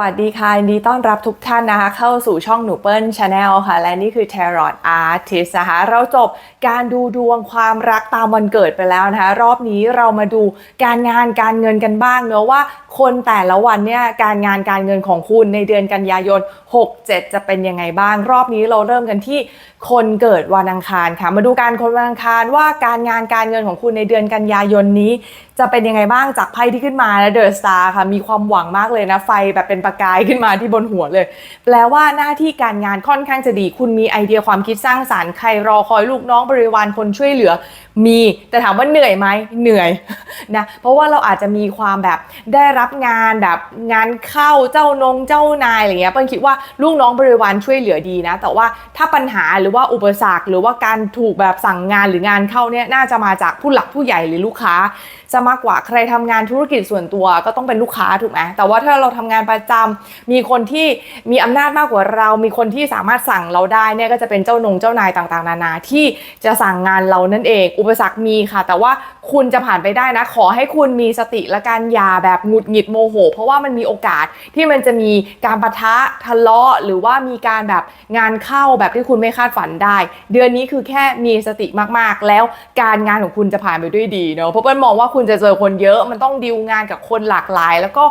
วัสดีค่ะยินดีต้อนรับทุกท่านนะคะ เข้าสู่ช่องหนูเปิลชาแนลค่ะ และนี่คือ Tarot Artist นะคะ เราจบการดูดวงความรักตามวันเกิดไปแล้วนะคะ รอบนี้เรามาดูการงานการเงินกันบ้างเนอะว่าคนแต่ละวันเนี่ยการงานการเงินของคุณในเดือนกันยายน 67 จะเป็นยังไงบ้าง รอบนี้เราเริ่มกันที่คนเกิดวันอังคารค่ะ มาดูการคนวันอังคารว่าการงานการเงินของคุณในเดือนกันยายนนี้ จะเป็นยังไงบ้างจากไพ่ที่ขึ้นมานะเดอะสตาร์ค่ะ มีความหวังมากเลยนะ ไฟแบบเป็นประกายขึ้นมาที่บนหัวเลย แปลว่าหน้าที่การงานค่อนข้างจะดี คุณมีไอเดียความคิดสร้างสารรค์ใครรอคอยลูกน้องบริวารคนช่วยเหลือ มีแต่ถามว่าเหนื่อยไหมเหนื่อยนะเพราะว่าเราอาจจะมีความแบบได้รับงานแบบงานเข้าเจ้านงเจ้านายอะไรเงี้ยเปิ้ลคิดว่าลูกน้องบริวารช่วยเหลือดีนะ แต่ว่าถ้าปัญหาหรือว่าอุปสรรคหรือว่าการถูกแบบสั่งงานหรืองานเข้าเนี่ยน่าจะมาจากผู้หลักผู้ใหญ่หรือลูกค้าจะมากกว่าใครทำงานธุรกิจส่วนตัวก็ต้องเป็นลูกค้าถูกไหมแต่ว่าถ้าเราทำงานประจำมีคนที่มีอำนาจมากกว่าเรา มีคนที่สามารถสั่งเราได้เนี่ยก็จะเป็นเจ้านงเจ้านายต่างๆ นานาที่จะสั่งงานเรานั่นเองอุปสรรคมีค่ะ แต่ว่าคุณจะผ่านไปได้นะ ขอให้คุณมีสติและการยาแบบหงุดหงิดโมโห เพราะว่ามันมีโอกาสที่มันจะมีการปะทะทะเลาะ หรือว่ามีการแบบงานเข้าแบบที่คุณไม่คาดฝันได้ เดือนนี้คือแค่มีสติมากๆ แล้วการงานของคุณจะผ่านไปด้วยดีเนาะเพราะเปิ้ลมองว่าคุณจะเจอคนเยอะมันต้องดีลงานกับคนหลากหลาย แล้วก็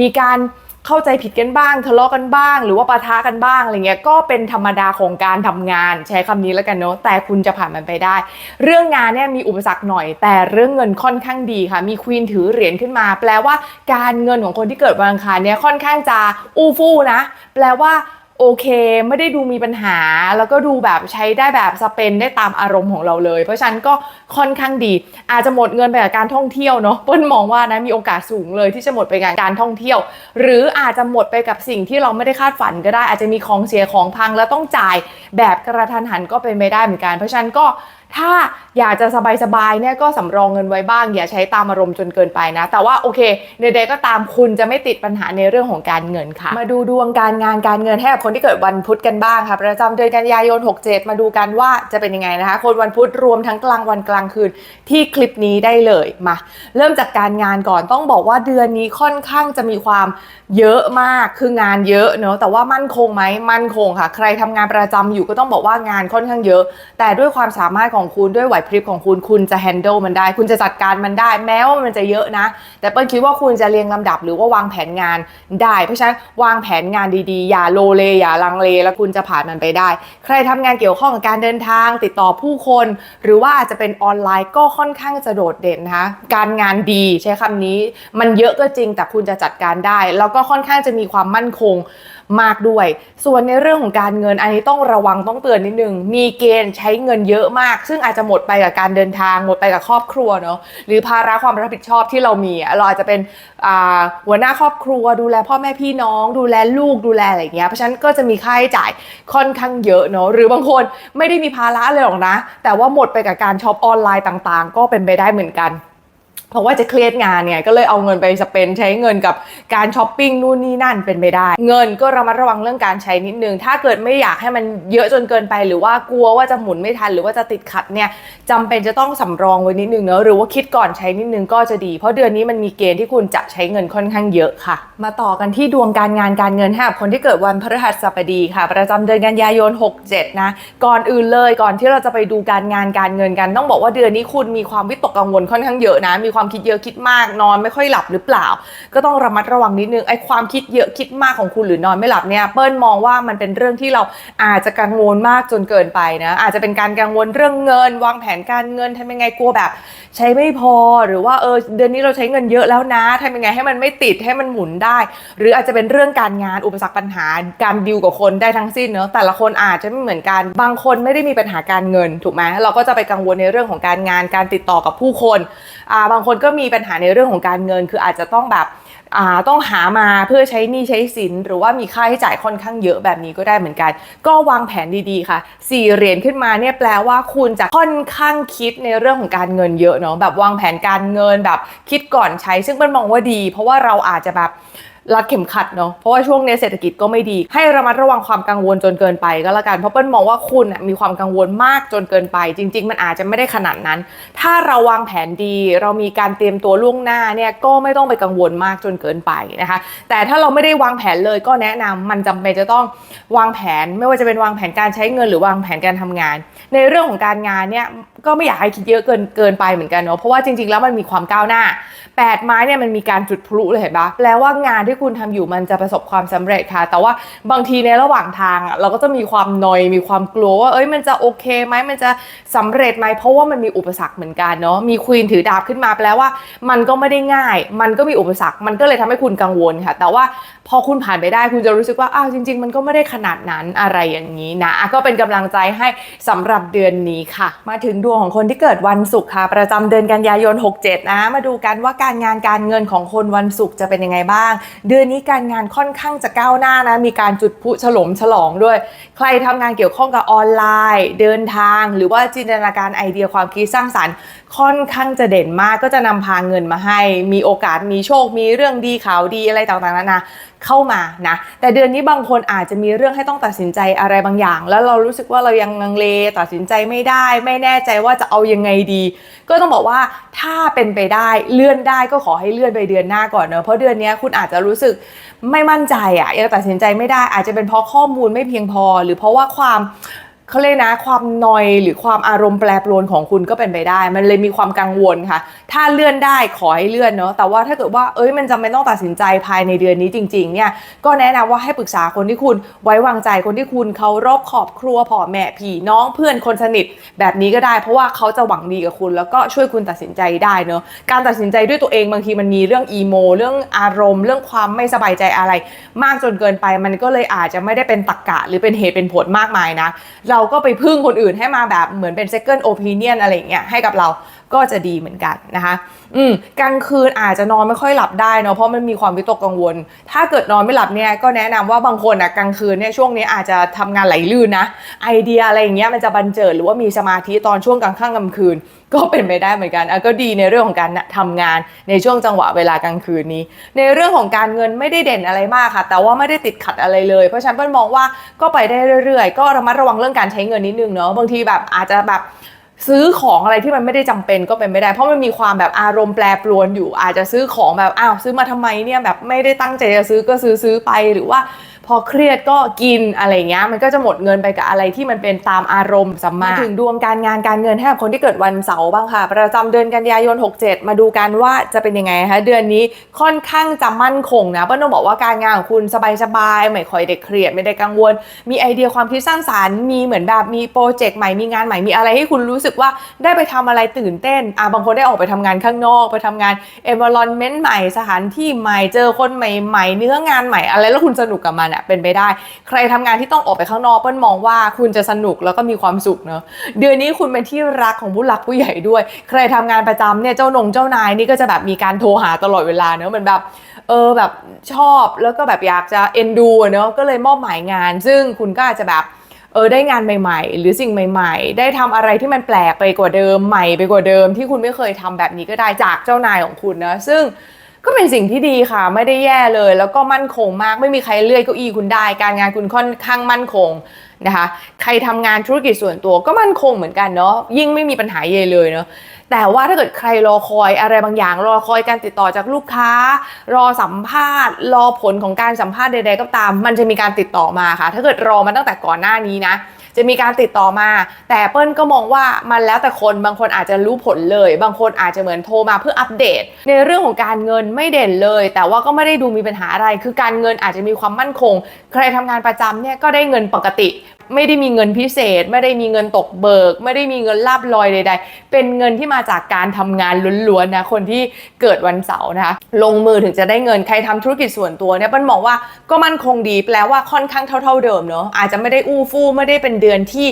มีการ เข้าใจผิดกันบ้างทะเลาะกันบ้าง หรือว่าปะทะกันบ้างอะไรเงี้ยก็เป็นธรรมดาของการทำงาน ใช้คำนี้แล้วกันเนาะแต่คุณจะผ่านมันไปได้ เรื่องงานเนี่ยมีอุปสรรคหน่อย แต่เรื่องเงินค่อนข้างดีค่ะ มีควีนถือเหรียญขึ้นมา แปลว่าการเงินของคนที่เกิดวันอังคารเนี่ยค่อนข้างจะอู้ฟู่นะ แปลว่า โอเค ไม่ได้ดูมีปัญหา แล้วก็ดูแบบใช้ได้แบบสเปนได้ตามอารมณ์ของเราเลย เพราะฉะนั้นก็ค่อนข้างดี อาจจะหมดเงินไปกับการท่องเที่ยวเนาะเปิ้ลมองว่านะมีโอกาสสูงเลยที่จะหมดไปกับการท่องเที่ยว หรืออาจจะหมดไปกับสิ่งที่เราไม่ได้คาดฝันก็ได้อาจจะมีของเสียของพังแล้วต้องจ่ายแบบกระทันหันก็เป็นไม่ได้เหมือนกัน เพราะฉะนั้นก็ถ้าอยากจะสบายๆเนี่ยก็สำรองเงินไว้บ้าง อย่าใช้ตามอารมณ์จนเกินไปนะ แต่ว่าโอเคใดๆก็ตามคุณจะไม่ติดปัญหาในเรื่องของการเงินค่ะ มาดูดวงการงานการเงินให้กับคนที่เกิดวันพุธกันบ้างค่ะ ประจำเดือนกันยายน 67 มาดูกันว่าจะเป็นยังไงนะคะ คนวันพุธรวมทั้งกลางวันกลางคืนที่คลิปนี้ได้เลยมา เริ่มจากการงานก่อนต้องบอกว่าเดือนนี้ค่อนข้างจะมีความเยอะมากคืองานเยอะเนอะแต่ว่ามั่นคงไหมมั่นคงค่ะ ใครทำงานประจำอยู่ก็ต้องบอกว่างานค่อนข้างเยอะ แต่ด้วยความสามารถของของคุณด้วยไหวพริบของคุณคุณจะ handle มันได้ คุณจะจัดการมันได้แม้ว่ามันจะเยอะนะ แต่เปิ้ลคิดว่าคุณจะเรียงลำดับหรือว่าวางแผนงานได้ เพราะฉะนั้นวางแผนงานดีๆ อย่าโลเลอย่าลังเล แล้วคุณจะผ่านมันไปได้ ใครทำงานเกี่ยวข้องกับการเดินทาง ติดต่อผู้คน หรือว่าอาจจะเป็นออนไลน์ก็ค่อนข้างจะโดดเด่นนะคะการงานดีใช้คำนี้ มันเยอะก็จริงแต่คุณจะจัดการได้ แล้วก็ค่อนข้างจะมีความมั่นคง มากด้วย ส่วนในเรื่องของการเงินอันนี้ต้องระวังต้องเตือนนิดนึง มีเกณฑ์ใช้เงินเยอะมาก ซึ่งอาจจะหมดไปกับการเดินทาง หมดไปกับครอบครัวเนาะหรือภาระความรับผิดชอบที่เรามีอะเราอาจจะเป็นหัวหน้าครอบครัว ดูแลพ่อแม่พี่น้อง ดูแลลูกดูแลอะไรอย่างเงี้ยเพราะฉะนั้นก็จะมีค่าใช้จ่ายค่อนข้างเยอะเนาะหรือบางคนไม่ได้มีภาระเลยหรอกนะ แต่ว่าหมดไปกับการช็อปออนไลน์ต่าง ๆ ก็เป็นไปได้เหมือนกัน เพราะว่าจะเครียดงานเนี่ยก็เลยเอาเงินไปสเปนใช้เงินกับการช้อปปิ้งนู่นนี่นั่นเป็นไปได้ เงินก็ระมัดระวังเรื่องการใช้นิดนึง ถ้าเกิดไม่อยากให้มันเยอะจนเกินไป หรือว่ากลัวว่าจะหมุนไม่ทัน หรือว่าจะติดขัดเนี่ยจำเป็นจะต้องสำรองไว้นิดนึงเนอะหรือว่าคิดก่อนใช้นิดนึงก็จะดี เพราะเดือนนี้มันมีเกณฑ์ที่คุณจะใช้เงินค่อนข้างเยอะค่ะ มาต่อกันที่ดวงการงานการเงินให้กับคนที่เกิดวันพฤหัสบดีค่ะ ประจำเดือนกันยายน 67 นะก่อนอื่นเลยก่อนที่เราจะไปดูการงานการเงินกัน ต้องบอกว่าเดือนนี้คุณมีความวิตกกังวลค่อนข้างเยอะนะมีความคิดเยอะคิดมากนอนไม่ค่อยหลับหรือเปล่า ก็ต้องระมัดระวังนิดนึงไอ้ความคิดเยอะคิดมากของคุณหรือนอนไม่หลับเนี่ยเปิ้ลมองว่ามันเป็นเรื่องที่เราอาจจะกังวลมากจนเกินไปนะอาจจะเป็นการกังวลเรื่องเงิน วางแผนการเงินทำยังไงกลัวแบบ ใช้ไม่พอหรือว่าเออเดือนนี้เราใช้เงินเยอะแล้วนะทำยังไงให้มันไม่ติดให้มันหมุนได้ หรืออาจจะเป็นเรื่องการงานอุปสรรคปัญหาการดิวกับคนได้ทั้งสิ้นเนอะแต่ละคนอาจจะไม่เหมือนกันบางคนไม่ได้มีปัญหาการเงินถูกไหมเราก็จะไปกังวลในเรื่องของการงานการติดต่อกับผู้คนอ่าบางคนคนก็มีปัญหาในเรื่องของการเงิน คืออาจจะต้องแบบอ่าต้องหามาเพื่อใช้หนี้ใช้สิน หรือว่ามีค่าใช้จ่ายค่อนข้างเยอะแบบนี้ก็ได้เหมือนกัน ก็วางแผนดีๆค่ะสี่เหรียญขึ้นมาเนี่ยแปลว่าคุณจะค่อนข้างคิดในเรื่องของการเงินเยอะเนาะแบบวางแผนการเงินแบบคิดก่อนใช้ ซึ่งมันมองว่าดี เพราะว่าเราอาจจะแบบ รัดเข็มขัดเนาะเพราะว่าช่วงนี้เศรษฐกิจก็ไม่ดี ให้ระมัดระวังความกังวลจนเกินไปก็แล้วกันเพราะเปิ้ลมองว่าคุณมีความกังวลมากจนเกินไป จริง ๆ มันอาจจะไม่ได้ขนาดนั้น ถ้าเราวางแผนดี เรามีการเตรียมตัวล่วงหน้าเนี่ยก็ไม่ต้องไปกังวลมากจนเกินไปนะคะ แต่ถ้าเราไม่ได้วางแผนเลยก็แนะนำมันจำเป็นจะต้องวางแผนไม่ว่าจะเป็นวางแผนการใช้เงินหรือวางแผนการทำงาน ในเรื่องของการงานเนี่ยก็ไม่อยากให้คิดเยอะเกินเกินไปเหมือนกันเนาะเพราะว่าจริง ๆ แล้วมันมีความก้าวหน้า8ไม้เนี่ยมันมีการจุดพลุเลยเห็นปะแปลว่างานที่คุณทำอยู่มันจะประสบความสำเร็จค่ะ แต่ว่าบางทีในระหว่างทางเราก็จะมีความนอยมีความกลัวว่าเอ้ยมันจะโอเคไหมมันจะสำเร็จไหมเพราะว่ามันมีอุปสรรคเหมือนกันเนาะมีควีนถือดาบขึ้นมาแปลว่า มันก็ไม่ได้ง่าย มันก็มีอุปสรรคมันก็เลยทำให้คุณกังวลค่ะ แต่ว่าพอคุณผ่านไปได้คุณจะรู้สึกว่าอ้าวจริง ๆ มันก็ไม่ได้ขนาดนั้นอะไรอย่างนี้นะก็เป็นกำลังใจให้สำหรับเดือนนี้ค่ะ มาถึงดวงของคนที่เกิดวันศุกร์ค่ะ ประจำเดือนกันยายน 67 นะ มาดูกันว่าการงานการเงินของคนวันศุกร์จะเป็นยังไงบ้างเดือนนี้การงานค่อนข้างจะก้าวหน้านะ มีการจุดพุฉลมฉลองด้วย ใครทำงานเกี่ยวข้องกับออนไลน์ เดินทาง หรือว่าจินตนาการไอเดียความคิดสร้างสรรค์ค่อนข้างจะเด่นมากก็จะนำพาเงินมาให้ มีโอกาสมีโชค มีเรื่องดีข่าวดีอะไรต่างๆนานาเข้ามานะ แต่เดือนนี้บางคนอาจจะมีเรื่องให้ต้องตัดสินใจอะไรบางอย่าง แล้วเรารู้สึกว่าเรายังลังเลตัดสินใจไม่ได้ ไม่แน่ใจว่าจะเอายังไงดี ก็ต้องบอกว่าถ้าเป็นไปได้เลื่อนได้ก็ขอให้เลื่อนไปเดือนหน้าก่อนเนอะเพราะเดือนนี้คุณอาจจะรู้สึกไม่มั่นใจอะ่ะยังตัดสินใจไม่ได้อาจจะเป็นเพราะข้อมูลไม่เพียงพอ หรือเพราะว่าความ เขาเลยกนะความนอยหรือความอารมณ์แปรปรวนของคุณก็เป็นไปได้ มันเลยมีความกังวลค่ะ ถ้าเลื่อนได้ขอให้เลื่อนเนาะแต่ว่าถ้าเกิดว่าเอ้ยมันจำเป็นต้องตัดสินใจภายในเดือนนี้จริงๆเนี่ยก็แนะนำว่าให้ปรึกษาคนที่คุณไว้วางใจคนที่คุณเคารพขอบครัวพ่อแม่พี่น้องเพื่อนคนสนิทแบบนี้ก็ได้ เพราะว่าเขาจะหวังดีกับคุณ แล้วก็ช่วยคุณตัดสินใจได้เนอะการตัดสินใจด้วยตัวเองบางทีมันมีเรื่องอีโมเรื่องอารมณ์ เรื่องความไม่สบายใจอะไร มากจนเกินไป มันก็เลยอาจจะไม่ได้เป็นตรกกะหรือเป็นเหตุเป็นผลมากมายนะเราก็ไปพึ่งคนอื่นให้มาแบบเหมือนเป็น second opinion อะไรอย่างเงี้ยให้กับเรา ก็จะดีเหมือนกันนะคะอืมกลางคืนอาจจะนอนไม่ค่อยหลับได้เนาะเพราะมันมีความวิตกกังวล ถ้าเกิดนอนไม่หลับเนี่ยก็แนะนำว่าบางคนอะกลางคืนเนี่ยช่วงนี้อาจจะทำงานไหลลื่นนะไอเดียอะไรอย่างเงี้ยมันจะบันเจิดหรือว่ามีสมาธิตอนช่วงกลางค่ำกลางคืน ก็เป็นไปได้เหมือนกันอะก็ดีในเรื่องของการทำงานในช่วงจังหวะเวลากลางคืนนี้ ในเรื่องของการเงินไม่ได้เด่นอะไรมากค่ะ แต่ว่าไม่ได้ติดขัดอะไรเลย เพราะฉะนันเปิ้ลมองว่าก็ไปได้เรื่อยๆ ก็ระมัดระวังเรื่องการใช้เงินนิดนึงเนาะบางทีแบบอาจจะแบบ ซื้อของอะไรที่มันไม่ได้จำเป็นก็เป็นไม่ได้ เพราะมันมีความแบบอารมณ์แปรปรวนอยู่ อาจจะซื้อของแบบอ้าวซื้อมาทำไมเนี่ยแบบไม่ได้ตั้งใจจะซื้อก็ซื้อซื้อไปหรือว่า พอเครียดก็กินอะไรเงี้ยมันก็จะหมดเงินไปกับอะไรที่มันเป็นตามอารมณ์สัมมาถึงดวงการงานการเงินให้กับคนที่เกิดวันเสาร์บ้างค่ะ ประจำเดือนกันยายน 67 มาดูกันว่าจะเป็นยังไงคะเดือนนี้ค่อนข้างจะมั่นคงนะเปิ้ลต้องบอกว่าการงานของคุณสบายๆไม่ค่อยได้เครียดไม่ได้กังวล มีไอเดียความคิดสร้างสารรค์มีเหมือนแบบมีโปรเจกต์ใหม่มีงานใหม่มีอะไรให้คุณรู้สึกว่าได้ไปทำอะไรตื่นเต้นอะบางคนได้ออกไปทำงานข้างนอก ไปทำงาน environment ใหม่สถานที่ใหม่เจอคนใหม่ๆเนื้องานใหม่อะไรแล้วคุณสนุกกับมันอะเป็นไปได้ ใครทำงานที่ต้องออกไปข้างนอกเปิ้ลมองว่าคุณจะสนุกแล้วก็มีความสุขเนอะเดือนนี้คุณเป็นที่รักของผู้หลักผู้ใหญ่ด้วย ใครทำงานประจำเนี่ยเจ้านงเจ้านายนี่ก็จะแบบมีการโทรหาตลอดเวลาเนอะเหมือนแบบเออแบบชอบแล้วก็แบบอยากจะเอ็นดูเนอะก็เลยมอบหมายงาน ซึ่งคุณก็อาจจะแบบเออได้งานใหม่ๆ หรือสิ่งใหม่ ๆ ได้ทำอะไรที่มันแปลกไปกว่าเดิมใหม่ไปกว่าเดิม ที่คุณไม่เคยทำแบบนี้ก็ได้จากเจ้านายของคุณนะซึ่ง ก็เป็นสิ่งที่ดีค่ะ ไม่ได้แย่เลย แล้วก็มั่นคงมาก ไม่มีใครเลื่อยเก้าอี้คุณได้ การงานคุณค่อนข้างมั่นคงนะคะ ใครทำงานธุรกิจส่วนตัวก็มั่นคงเหมือนกันเนาะยิ่งไม่มีปัญหาเยเลยเนาะแต่ว่าถ้าเกิดใครรอคอยอะไรบางอย่าง รอคอยการติดต่อจากลูกค้า รอสัมภาษณ์ รอผลของการสัมภาษณ์ใด ๆ ก็ตาม มันจะมีการติดต่อมาค่ะ ถ้าเกิดรอมาตั้งแต่ก่อนหน้านี้นะ จะมีการติดต่อมา แต่เปิ้ลก็มองว่ามันแล้วแต่คนบางคนอาจจะรู้ผลเลย บางคนอาจจะเหมือนโทรมาเพื่ออัปเดต ในเรื่องของการเงินไม่เด่นเลย แต่ว่าก็ไม่ได้ดูมีปัญหาอะไร คือการเงินอาจจะมีความมั่นคง ใครทำงานประจำเนี่ยก็ได้เงินปกติ ไม่ได้มีเงินพิเศษ ไม่ได้มีเงินตกเบิก ไม่ได้มีเงินลาบลอยใด ๆ เป็นเงินที่มาจากการทำงานล้วนๆนะคนที่เกิดวันเสาร์นะคะลงมือถึงจะได้เงินใครทำธุรกิจส่วนตัวเนี่ยเปิ้ลมองว่าก็มั่นคงดีแปลว่าค่อนข้างเท่า ๆเดิมเนาะอาจจะไม่ได้อู้ฟู่ไม่ได้เป็นเดือนที่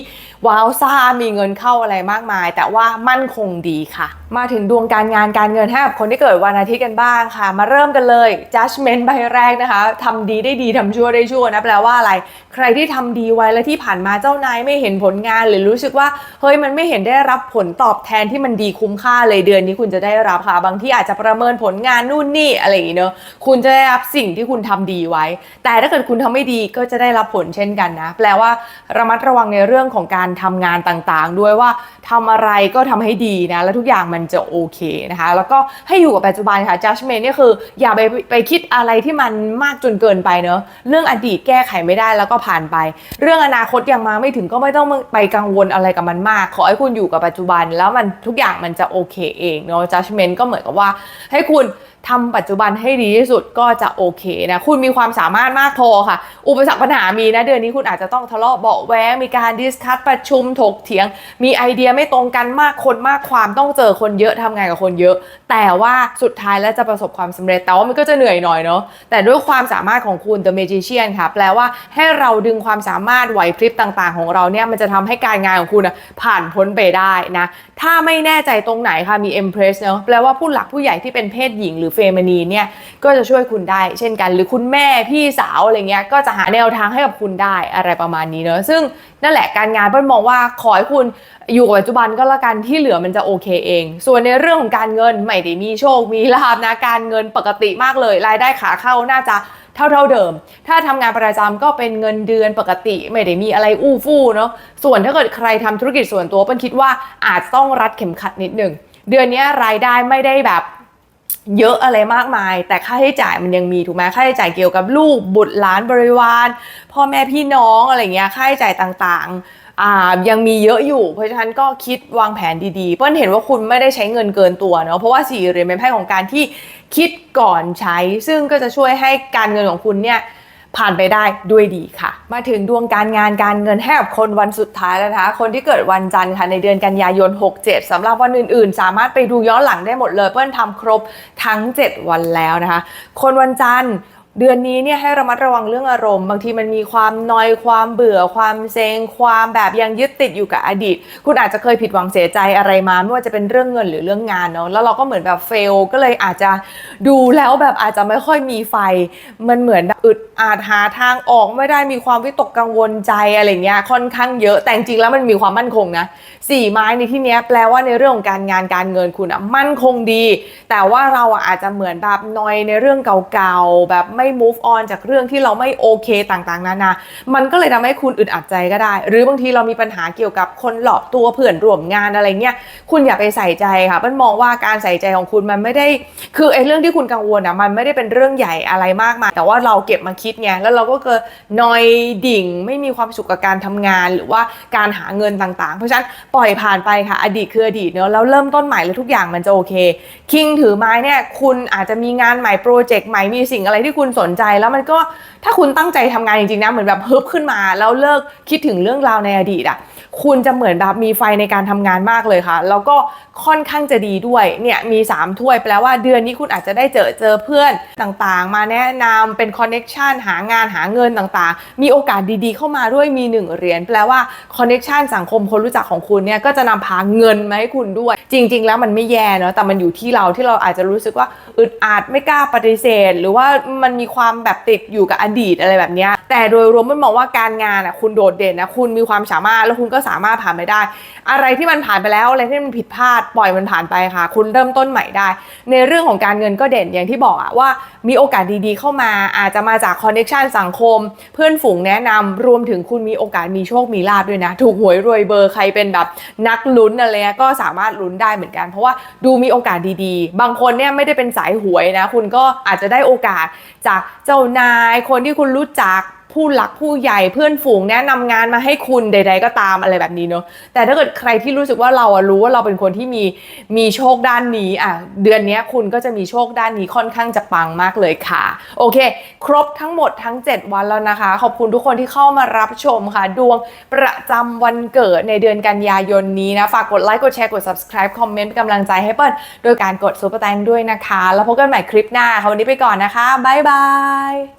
ว้าวซ่ามีเงินเข้าอะไรมากมาย แต่ว่ามั่นคงดีค่ะ มาถึงดวงการงานการเงินให้กับคนที่เกิดวันอาทิตย์กันบ้างค่ะ มาเริ่มกันเลย judgment ใบแรกนะคะทำดีได้ดีทำชั่วได้ชั่วนะแปลว่าอะไร ใครที่ทำดีไว้แล้วที่ผ่านมาเจ้านายไม่เห็นผลงานหรือรู้สึกว่าเฮ้ยมันไม่เห็นได้รับผลตอบแทนที่มันดีคุ้มค่าเลยเดือนนี้คุณจะได้รับค่ะ บางที่อาจจะประเมินผลงานนู่นนี่อะไรอย่างเงี้เนอะคุณจะได้รับสิ่งที่คุณทำดีไว้ แต่ถ้าเกิดคุณทำไม่ดีก็จะได้รับผลเช่นกันนะ แปลว่าระมัดระวังในเรื่องของการทำงานต่างๆ ด้วยว่าทำอะไรก็ทำให้ดีนะ แล้วทุกอย่างมันจะโอเคนะคะ แล้วก็ให้อยู่กับปัจจุบันค่ะ judgment นี่คืออย่าไปไปคิดอะไรที่มันมากจนเกินไปเนอะเรื่องอดีตแก้ไขไม่ได้แล้วก็ผ่านไป เรื่องอนาคตยังมาไม่ถึงก็ไม่ต้องไปกังวลอะไรกับมันมาก ขอให้คุณอยู่กับปัจจุบัน แล้วมันทุกอย่างมันจะโอเคเองเนาะ judgment ก็เหมือนกับว่าให้คุณ ทำปัจจุบันให้ดีที่สุดก็จะโอเคนะคุณมีความสามารถมากพอค่ะ อุปสรรคปัญหามีนะเดือนนี้คุณอาจจะต้องทะเลาะเบาแวงมีการดิสคัตประชุมถกเถียง มีไอเดียไม่ตรงกันมากคนมากความต้องเจอคนเยอะทำงานกับคนเยอะ แต่ว่าสุดท้ายแล้วจะประสบความสำเร็จแต่ว่ามันก็จะเหนื่อยหน่อยเนาะแต่ด้วยความสามารถของคุณ The Magician ค่ะแปลว่าให้เราดึงความสามารถไหวพริบต่าง ๆ ของเราเนี่ยมันจะทำให้การงานของคุณอะผ่านพ้นไปได้นะถ้าไม่แน่ใจตรงไหนค่ะมี Empress เนาะแปลว่าผู้หลักผู้ใหญ่ที่เป็นเพศหญิงหรือเฟมินีเนี่ยก็จะช่วยคุณได้ เช่นกัน หรือคุณแม่พี่สาวอะไรเงี้ยก็จะหาแนวทางให้กับคุณได้อะไรประมาณนี้เนอะซึ่งนั่นแหละการงานเปิ้ลมองว่าขอให้คุณอยู่กับปัจจุบันก็แล้วกันที่เหลือมันจะโอเคเอง ส่วนในเรื่องของการเงินไม่ได้มีโชค มีลาบนะการเงินปกติมากเลย รายได้ขาเข้าน่าจะเท่าเท่าเดิม ถ้าทำงานประจำก็เป็นเงินเดือนปกติ ไม่ได้มีอะไรอู้ฟู่เนาะ ส่วนถ้าเกิดใครทำธุรกิจส่วนตัวเปิ้ลคิดว่าอาจต้องรัดเข็มขัดนิดหนึ่งเดือนนี้รายได้ไม่ได้แบบ เยอะอะไรมากมาย แต่ค่าใช้จ่ายมันยังมีถูกไหมค่าใช้จ่ายเกี่ยวกับลูกบุตรหลานบริวาร พ่อแม่พี่น้องอะไรเงี้ยค่าใช้จ่ายต่างๆอ่ายังมีเยอะอยู่ เพราะฉะนั้นก็คิดวางแผนดีๆเพื่อนเห็นว่าคุณไม่ได้ใช้เงินเกินตัวเนาะเพราะว่าสี่เหรียญเป็นไพ่ของการที่คิดก่อนใช้ ซึ่งก็จะช่วยให้การเงินของคุณเนี่ย ผ่านไปได้ด้วยดีค่ะ มาถึงดวงการงานการเงินให้กับคนวันสุดท้ายแล้วนะคะคนที่เกิดวันจันทร์ค่ะในเดือนกันยายน 67สำหรับวันอื่นๆ สามารถไปดูย้อนหลังได้หมดเลยเพื่อนทำครบทั้ง 7 วันแล้วนะคะ คนวันจันทร์ เดือนนี้เนี่ยให้ระมัดระวังเรื่องอารมณ์ บางทีมันมีความนอยความเบื่อความเซ็งความแบบยังยึดติดอยู่กับอดีต คุณอาจจะเคยผิดหวังเสียใจอะไรมาไม่ว่าจะเป็นเรื่องเงินหรือเรื่องงานเนาะแล้วเราก็เหมือนแบบเฟลก็เลยอาจจะดูแล้วแบบอาจจะไม่ค่อยมีไฟ มันเหมือนอึดอาจหาทางออกไม่ได้มีความวิตกกังวลใจอะไรเงี้ยค่อนข้างเยอะแต่จริงแล้วมันมีความมั่นคงนะสี่ไม้ในที่นี้แปลว่าในเรื่องของการงานการเงินคุณอะมั่นคงดี แต่ว่าเราอะอาจจะเหมือนแบบนอยในเรื่องเก่าๆแบบไม่ move on จากเรื่องที่เราไม่โอเคต่างๆ นานา มันก็เลยทำให้คุณอึดอัดใจก็ได้ หรือบางทีเรามีปัญหาเกี่ยวกับคนหลอบตัวเพื่อนร่วมงานอะไรเงี้ย คุณอย่าไปใส่ใจค่ะมันมองว่าการใส่ใจของคุณมันไม่ได้ คือไอ้เรื่องที่คุณกังวลอะมันไม่ได้เป็นเรื่องใหญ่อะไรมากมาย แต่ว่าเราเก็บมาคิดไง แล้วเราก็เกิดนอยดิ่ง ไม่มีความสุขกับการทำงาน หรือว่าการหาเงินต่างๆ เพราะฉะนั้นปล่อยผ่านไปค่ะ อดีตคืออดีตเนอะแล้วเริ่มต้นใหม่แล้วทุกอย่างมันจะโอเค คิงถือไม้เนี่ย คุณอาจจะมีงานใหม่โปรเจกต์ใหม่ มีสิ่งอะไรที่คุณสนใจแล้วมันก็ถ้าคุณตั้งใจทำงานจริงๆนะเหมือนแบบฮึบขึ้นมา แล้วเลิกคิดถึงเรื่องราวในอดีตอะ คุณจะเหมือนแบบมีไฟในการทำงานมากเลยค่ะ แล้วก็ค่อนข้างจะดีด้วยเนี่ยมี 3 ถ้วยแปลว่าเดือนนี้คุณอาจจะได้เจอเจอเพื่อนต่างๆ มาแนะนำเป็นคอนเน็ชันหางานหาเงินต่างๆ มีโอกาสดีๆ เข้ามาด้วยมี 1 เหรียญแปลว่าคอนเน็ชันสังคมคนรู้จักของคุณเนี่ยก็จะนำพาเงินมาให้คุณด้วย จริง ๆ แล้วมันไม่แย่เนาะแต่มันอยู่ที่เราที่เราอาจจะรู้สึกว่าอึดอัดไม่กล้าปฏิเสธ หรือว่ามันมีความแบบติดอยู่กับอดีตอะไรแบบนี้แต่โดยรวมไม่มองว่าการงานอะคุณโดดเด่นนะคุณมีความสามารถแล้วคุณก็สามารถผ่านไปได้ อะไรที่มันผ่านไปแล้วอะไรที่มันผิดพลาดปล่อยมันผ่านไปค่ะ คุณเริ่มต้นใหม่ได้ ในเรื่องของการเงินก็เด่นอย่างที่บอกอะว่ามีโอกาสดีๆเข้ามา อาจจะมาจากคอนเน็ชันสังคม เพื่อนฝูงแนะนำรวมถึงคุณมีโอกาสมีโชคมีลาบด้วยนะ ถูกหวยรวยเบอร์ใครเป็นแบบนักลุ้นอะไรเงี้ยก็สามารถลุ้นได้เหมือนกัน เพราะว่าดูมีโอกาสดีๆ บางคนเนี่ยไม่ได้เป็นสายหวยนะ คุณก็อาจจะได้โอกาสจากเจ้านายคนที่คุณรู้จัก ผู้หลักผู้ใหญ่เพื่อนฝูงแนะนำงานมาให้คุณใด ๆ ก็ตามอะไรแบบนี้เนาะแต่ถ้าเกิดใครที่รู้สึกว่าเราอะรู้ว่าเราเป็นคนที่มีมีโชคด้านนี้อะเดือนนี้คุณก็จะมีโชคด้านนี้ค่อนข้างจะปังมากเลยค่ะ โอเค ครบทั้งหมดทั้ง 7 วันแล้วนะคะ ขอบคุณทุกคนที่เข้ามารับชมค่ะ ดวงประจำวันเกิดในเดือนกันยายนนี้นะฝากกดไลค์กดแชร์กด subscribe คอมเมนต์เป็นกำลังใจให้เปิ้ลโดยการกดซุปเปอร์แตงด้วยนะคะ แล้วพบกันใหม่คลิปหน้าค่ะวันนี้ไปก่อนนะคะบ๊ายบาย